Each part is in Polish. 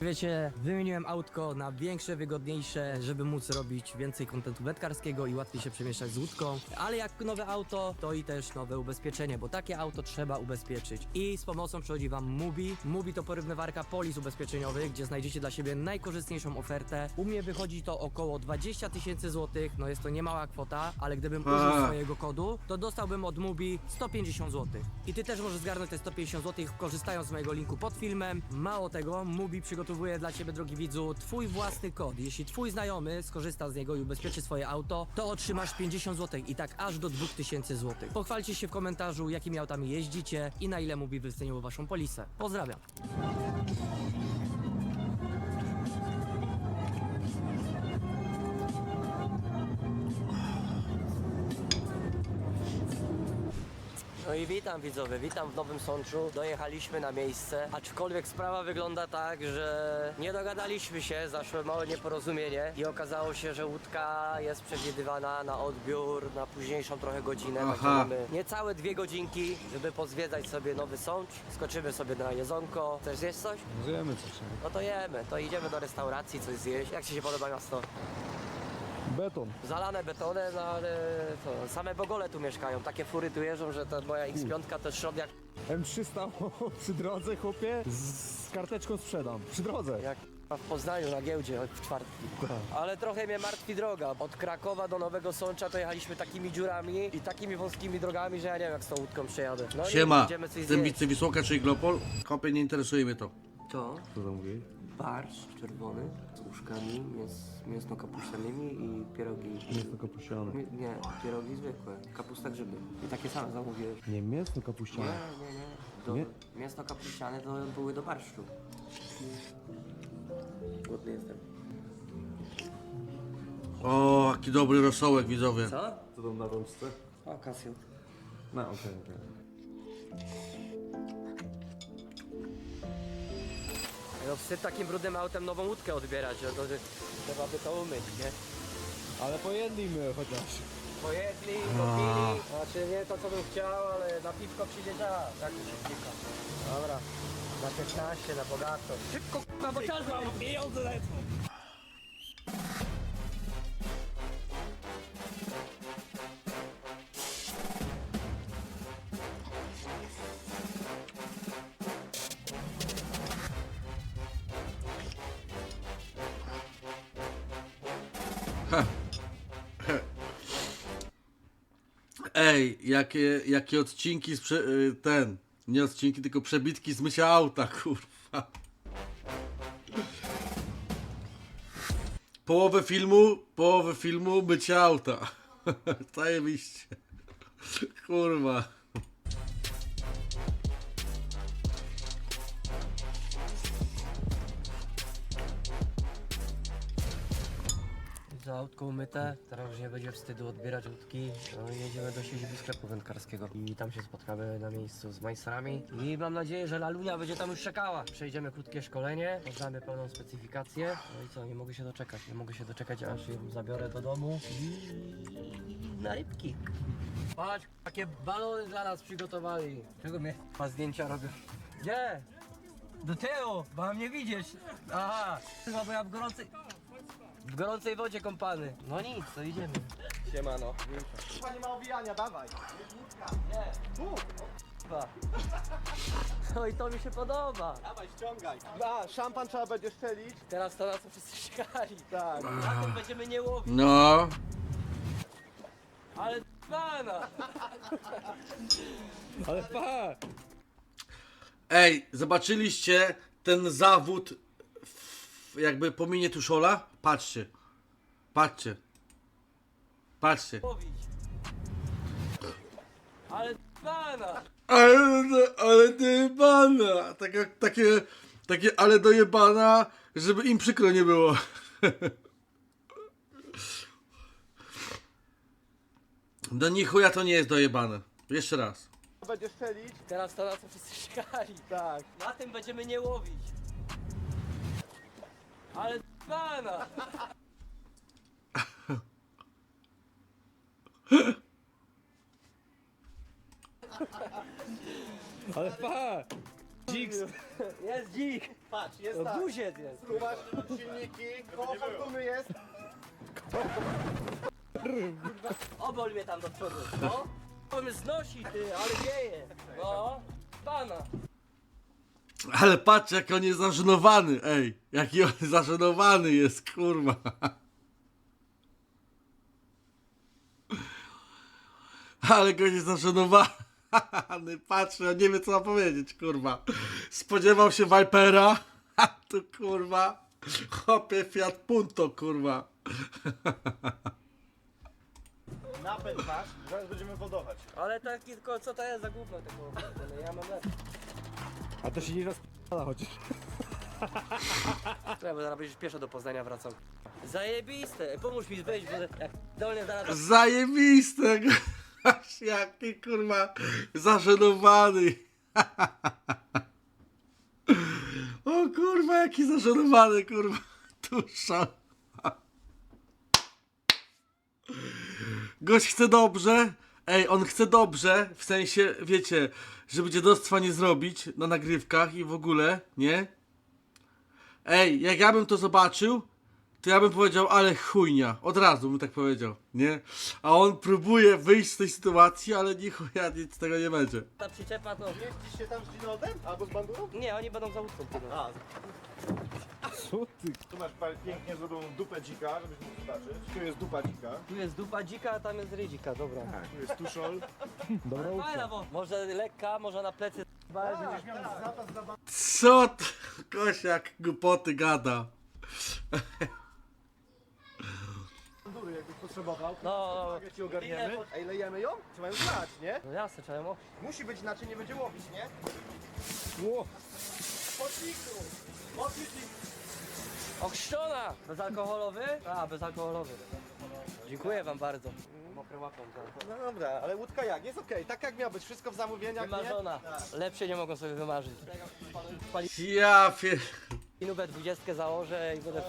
Wiecie, wymieniłem autko na większe, wygodniejsze, żeby móc robić więcej kontentu wędkarskiego i łatwiej się przemieszczać z łódką. Ale jak nowe auto, to i też nowe ubezpieczenie, bo takie auto trzeba ubezpieczyć. I z pomocą przychodzi Wam Mubi. Mubi to porównywarka polis ubezpieczeniowych, gdzie znajdziecie dla siebie najkorzystniejszą ofertę. U mnie wychodzi to około 20 tysięcy złotych, no jest to niemała kwota, ale gdybym użył swojego kodu, to dostałbym od Mubi 150 zł. I Ty też możesz zgarnąć te 150 zł korzystając z mojego linku pod filmem. Mało tego, Mubi przygotowuje dla Ciebie, drogi widzu, Twój własny kod. Jeśli Twój znajomy skorzysta z niego i ubezpieczy swoje auto, to otrzymasz 50 zł i tak aż do 2000 zł. Pochwalcie się w komentarzu, jakimi autami jeździcie i na ile Mubi wyceniło Waszą polisę. Pozdrawiam. No i witam widzowie, witam w Nowym Sączu. Dojechaliśmy na miejsce, aczkolwiek sprawa wygląda tak, że nie dogadaliśmy się, zaszło małe nieporozumienie i okazało się, że łódka jest przewidywana na odbiór na późniejszą trochę godzinę. Także Aha. mamy niecałe dwie godzinki, żeby pozwiedzać sobie Nowy Sącz. Skoczymy sobie na jedzonko. Chcesz zjeść coś? Zjemy coś. No to jemy, to idziemy do restauracji coś zjeść. Jak Ci się podoba miasto? Beton. Zalane betonem, no ale to, same bogole tu mieszkają. Takie fury tu jeżdżą, że ta moja X5 to jest środek M300 przy drodze, chłopie, z karteczką sprzedam. Przy drodze. jak w Poznaniu na giełdzie w czwartki. Ale trochę mnie martwi droga. Od Krakowa do Nowego Sącza to jechaliśmy takimi dziurami i takimi wąskimi drogami, że ja nie wiem jak z tą łódką przejadę. No nie, Siema, idziemy coś zjeść. zębicy Wisłoka czy Iglopol? Kopie, nie interesuje mnie to. To Co tam mówi? barszcz czerwony z uszkami mięs, mięsno-kapuścianymi i pierogi. Mięsno kapuściane. Mi- Nie, pierogi zwykłe. Kapusta grzyby. I takie same zamówiłeś. Nie, mięsno Nie, kapuściane. nie, nie. Do, Nie? Mięso kapuściane to były do barszczu. Głodny jestem. O, jaki dobry rosołek, widzowie. Co? Co tam na rączce? O, Casio. No, okej, okej. No wstyd takim brudnym autem nową łódkę odbierać, że to, że trzeba by to umyć, nie? Ale pojedliśmy chociaż. Pojedli, popili, znaczy nie to co bym chciał, ale na piwko przyjdzie czas. Tak piwka. Dobra, na 15, na bogato. Szybko k***a, bo czas mam, pieniądze lecą. Ej, jakie, jakie odcinki y, ten, nie odcinki, tylko przebitki z mycia auta, kurwa. Połowę filmu, połowę filmu mycia auta. Zajebiście. Kurwa. Za autko umyte, teraz już nie będzie wstydu odbierać łódki. No i jedziemy do siedziby sklepu wędkarskiego. I tam się spotkamy na miejscu z majstrami. I mam nadzieję, że Lalunia będzie tam już czekała. Przejdziemy krótkie szkolenie, poznamy pełną specyfikację. No i co, nie mogę się doczekać. Nie mogę się doczekać, aż ją zabiorę do domu. I na rybki. Patrz, jakie balony dla nas przygotowali. Czego mnie pa zdjęcia robią? Gdzie? Do tyłu, bo mam nie widzieć. Aha, chyba bo ja w gorącej... W gorącej wodzie kąpany. No nic, to idziemy. Siemano. Chyba nie ma owijania, dawaj. Dwa. No i to mi się podoba. Dawaj, ściągaj. A, szampan trzeba będzie szczelić. Teraz to na co wszyscy czekali. Tak. Na tym będziemy nie łowić. No, Ale pana! Ale pa! ej, zobaczyliście ten zawód jakby po minie Tuszola? Patrzcie, patrzcie, patrzcie. Ale pana! Ale, ale dojebana, takie, takie, takie ale dojebana, żeby im przykro nie było. No ni chuja to nie jest dojebane. Jeszcze raz. Będzie. Teraz to na co wszyscy czekali. Tak. Na tym będziemy nie łowić. Ale pana! Ale pa! Dzik. Jest dzik! Patrz, jest No tak. guziec jest! Kumasz silniki, koło fortuny jest. Obol mnie tam do przodu. No. To mnie znosi ty, ale wieje. No. Pana. Ale patrz jak on jest zażenowany, ej. Jaki on zażenowany jest, kurwa. Ale go jest zażenowany. Patrz, on nie wie co ma powiedzieć, kurwa. Spodziewał się Vipera, a tu kurwa. Chopie Fiat Punto, kurwa. Napęd masz, zaraz będziemy wodować. Ale taki tylko, co to jest za gówno tego? Ja mam lepsze. A to się nie rozp***a chociaż. Trzeba zaraz będziesz pieszo do Poznania wracał. Zajebiste, pomóż mi wejść, bo jak dolnie zaraz... Zajebiste. Aż Jaki kurwa zażenowany. O kurwa, jaki zażenowany, kurwa. Tusza. Gość chce dobrze. Ej, on chce dobrze, w sensie, wiecie, żeby dziadostwa nie zrobić na nagrywkach i w ogóle, nie? Ej, jak ja bym to zobaczył, to ja bym powiedział, ale chujnia. Od razu bym tak powiedział, nie? A on próbuje wyjść z tej sytuacji, ale nie chuja, nic z tego nie będzie. Ta przyczepa to... Jeździsz się tam z Ginodem? Albo z bandurą? Nie, oni będą za łódką płynąć. A, Co ty? tu masz pięknie zrobioną dupę dzika, żebyś mógł zobaczyć. Tu jest dupa dzika. Tu jest dupa dzika, a tam jest rydzika, dobra. Tu jest tuszol. Dobra Fajna, bo może lekka, może na plecy. Będziesz miał zapas za Co to? Kosiak głupoty gada. potrzebował. No, Jak ci ogarniemy. Ile? Ej, lejemy ją? Trzeba ją znać, nie? no jasne, czemu? Musi być, inaczej nie będzie łowić, nie? Ło. Poczniku! Pocznik! Okrzczona! Bezalkoholowy? A, bezalkoholowy. Dziękuję wam bardzo. Mokre łapą, tak. No dobra, ale łódka jak? Jest okej, tak jak miał być, wszystko w zamówieniach, nie? Wymarzona. Lepsze nie mogą sobie wymarzyć. Ja pier... Inubę 20 założę i będę,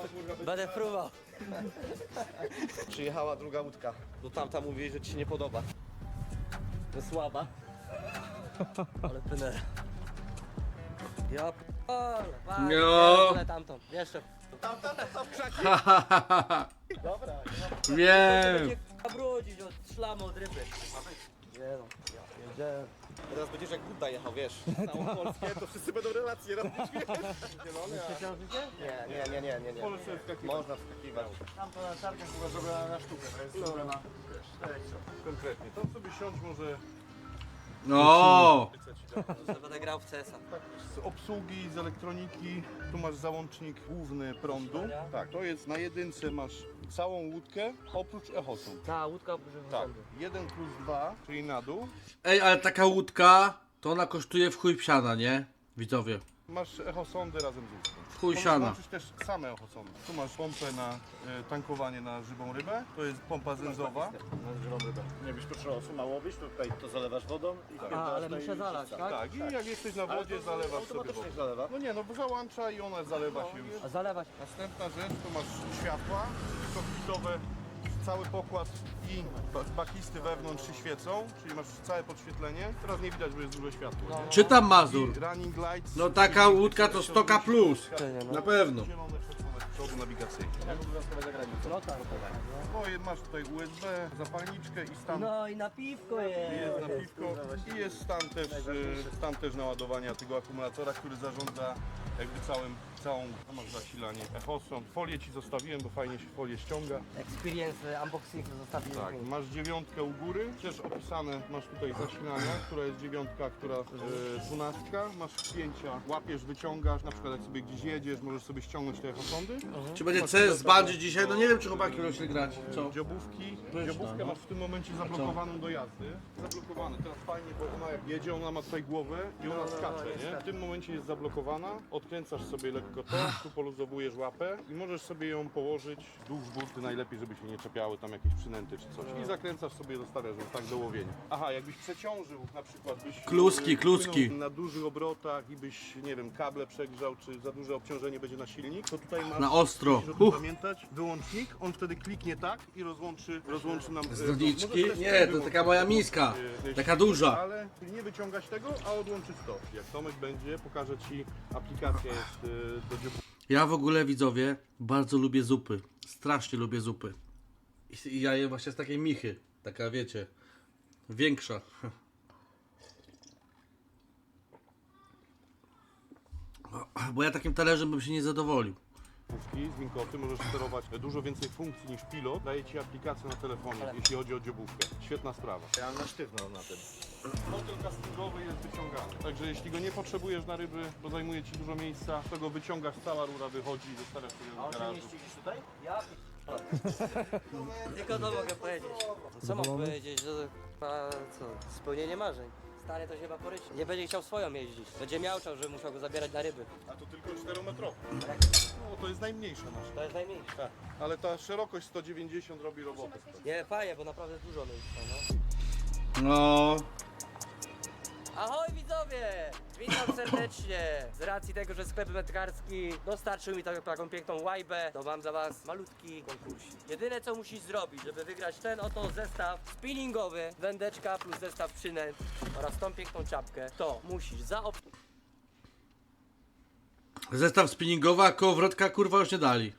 będę fruwał. Przyjechała druga łódka. Do tamta mówi, że ci się nie podoba. To słaba. Ale pynera. Ja p***ole, No. Ale tamtą, jeszcze. Tamta to są krzaki. Dobra, Wiem. Brudzić od szlamu, od ryby. Nie no, ja wiedziałem. teraz będziesz jak Buddha jechał, wiesz, całą Polskę, to wszyscy będą relacje robić, wiesz? Zielony, a... Ciążycie? Nie, nie, nie, nie, nie, nie. Można wskakiwać. Tam to na targach była zrobiona na sztukę, to jest zrobiona wiesz, konkretnie. Tam sobie siądź może No. Będę grał w CS-a. z obsługi, z elektroniki. Tu masz załącznik główny prądu. Tak, to jest na jedynce masz całą łódkę oprócz echosu. Ta łódka oprócz Tak, 1 plus 2, czyli na dół. Ej, ale taka łódka, to ona kosztuje w chuj psiana, nie? Widzowie. Masz echosondy razem z łódką. Chuj Możesz siana. włączyć też same echosondy. Tu masz pompę na e, tankowanie na żywą rybę. To jest pompa zęzowa. Na żywą rybę. Nie byś potrzebował suma łowić, to tutaj to zalewasz wodą i A, ale muszę zalać, tak? Tak, i jak jesteś na wodzie, zalewasz sobie automatycznie wodę. zalewa. No nie, no bo załącza i ona zalewa się już. A zalewać. Następna rzecz to masz światła kokpitowe, cały pokład i ba- bakisty wewnątrz się świecą, czyli masz całe podświetlenie. Teraz nie widać, bo jest duże światło. nie? Czytam Mazur. I running lights. No taka łódka to 100 plus. Na pewno. Zielone z przodu nawigacyjne. No tak. No i masz tutaj USB, zapalniczkę i stan. No i na piwko Jest jest. na piwko i jest stan też, y, stan też naładowania tego akumulatora, który zarządza jakby całym, całą, masz zasilanie echosą. Folię Ci zostawiłem, bo fajnie się folię ściąga. Experience unboxing zostawiłem. Tak, masz dziewiątkę u góry, też opisane, masz tutaj zasilania, która jest dziewiątka, która e, dwunastka, masz wpięcia, łapiesz, wyciągasz, na przykład jak sobie gdzieś jedziesz, możesz sobie ściągnąć te echosondy. Czy będzie CS z Bungie dzisiaj? No nie wiem, czy chłopaki będą się grać. Co? Dziobówki, dziobówkę no. masz w tym momencie zablokowaną do jazdy. Zablokowane, teraz fajnie, bo ona jak jedzie, ona ma tutaj głowę i ona skacze, nie? W tym momencie jest zablokowana, odkręcasz sobie lekko tylko to, tu poluzowujesz łapę i możesz sobie ją położyć wzdłuż burty, najlepiej, żeby się nie czepiały tam jakieś przynęty czy coś. I zakręcasz sobie, zostawiasz ją tak do łowienia. Aha, jakbyś przeciążył, na przykład byś... Kluski, y, kluski. płynął Na dużych obrotach i byś, nie wiem, kable przegrzał, czy za duże obciążenie będzie na silnik, to tutaj masz... Na ostro. pamiętać, wyłącznik, on wtedy kliknie tak i rozłączy, rozłączy nam... y, Zrodniczki? możesz też Nie, to taka moja miska. y, y, Taka duża. ale nie wyciągać tego, a odłączyć to. Jak Tomek będzie, pokażę Ci, aplikacja jest y. Ja w ogóle widzowie bardzo lubię zupy. Strasznie lubię zupy. I- ja je właśnie z takiej michy. Taka wiecie. Większa. Bo ja takim talerzem bym się nie zadowolił. Z Winkoty możesz sterować dużo więcej funkcji niż pilot. Daje Ci aplikację na telefonie, jeśli chodzi o dziobówkę. Świetna sprawa. Ja mam na sztywno na tym. Motyl castingowy jest wyciągany. Także jeśli go nie potrzebujesz na ryby, bo zajmuje Ci dużo miejsca, to go wyciągasz, cała rura wychodzi i zostawiasz sobie w garażu. gdzieś tutaj? Ja Tylko to mogę powiedzieć. Co mam powiedzieć, że ma, co, spełnienie marzeń. Stary to się ma poryczy. Nie będzie chciał swoją jeździć. Będzie miałczał, że musiał go zabierać na ryby. A to tylko 4-metrowy. No to jest najmniejsza nasza. To jest najmniejsze. Tak. Ale ta szerokość 190 robi robotę. Nie, fajnie, bo naprawdę dużo miejsca, no. No. Ahoj widzowie! Witam serdecznie! Z racji tego, że sklep wędkarski dostarczył mi taką, taką piękną łajbę, to mam dla was malutki konkursik. Jedyne co musisz zrobić, żeby wygrać ten oto zestaw spinningowy, wędeczka plus zestaw przynęt oraz tą piękną czapkę, to musisz zaobserwować Zestaw spinningowy, a kołowrotka kurwa już nie dali.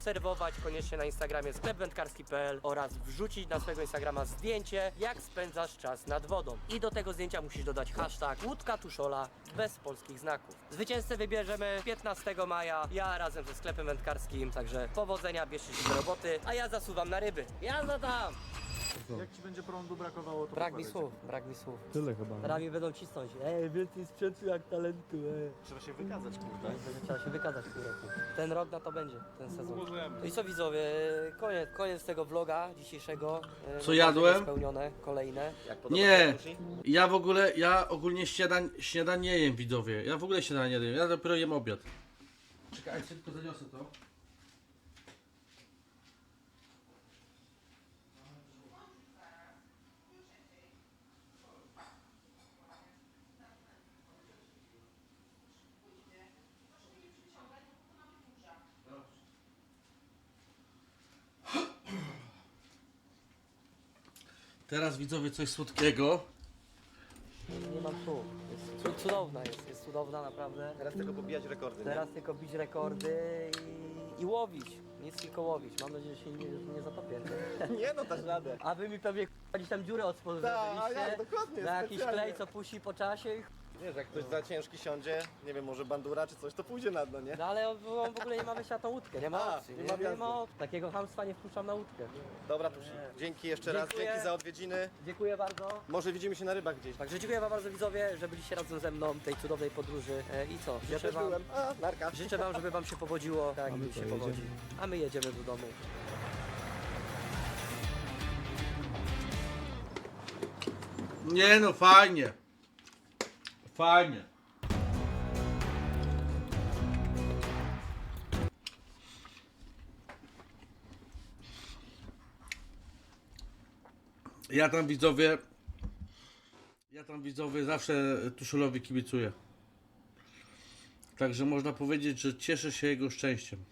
Obserwować koniecznie na Instagramie sklepwędkarski.pl oraz wrzucić na swojego Instagrama zdjęcie, jak spędzasz czas nad wodą. I do tego zdjęcia musisz dodać hashtag łódka tuszola bez polskich znaków. Zwycięzcę wybierzemy 15 maja, ja razem ze sklepem wędkarskim, także powodzenia, bierzcie się do roboty, a ja zasuwam na ryby. Jazda tam! Jak ci będzie prądu brakowało, to Brak mi słów, brak mi słów. Tyle chyba. nie? Teraz mi będą cisnąć. Ej, więcej sprzętu jak talentu, ej. Trzeba się wykazać, kurde. Będzie trzeba się wykazać w tym roku. Ten rok na to będzie, ten sezon. Możemy. No i co widzowie, koniec, koniec tego vloga dzisiejszego. E, Co mam jadłem? Spełnione, kolejne. Jak podoba Nie. się sushi? Ja w ogóle, ja ogólnie śniadań, śniadań nie jem widzowie. Ja w ogóle śniadań nie jem. Ja dopiero jem obiad. Czekajcie, tylko zaniosę to. Teraz widzowie coś słodkiego. Nie mam słów. Jest cu- cudowna jest, jest cudowna naprawdę. Teraz tylko pobijać rekordy, nie? Teraz tylko bić rekordy i, i łowić. Nic tylko łowić. Mam nadzieję, że się nie, nie zatopię. Nie no, dasz radę. A wy mi pewnie k***a, gdzieś tam dziurę od spodu Tak, a zrobiliście. jak, dokładnie, Na jakiś specjalnie. klej, co puści po czasie. i ch- Wiesz, jak ktoś za ciężki siądzie, nie wiem, może bandura czy coś, to pójdzie na dno, nie? No ale on, w ogóle nie ma wyjścia na tą łódkę, nie ma A, opcji. nie Nie, ma nie, wjazdu. ma opcji. Takiego hamstwa nie wpuszczam na łódkę. Dobra, Tusi. Dzięki jeszcze raz, Dziękuję. dzięki za odwiedziny. Dziękuję bardzo. Może widzimy się na rybach gdzieś. Także dziękuję wam bardzo widzowie, że byliście razem ze mną w tej cudownej podróży. E, I co? Ja Życzę też wam, byłem. A, narka. życzę wam, żeby wam się powodziło, tak jak mi się powodzi. A my jedziemy do domu. Nie no, fajnie. Fajnie. Ja tam widzowie. Ja tam widzowie zawsze Tuszulowi kibicuję. Także można powiedzieć, że cieszę się jego szczęściem.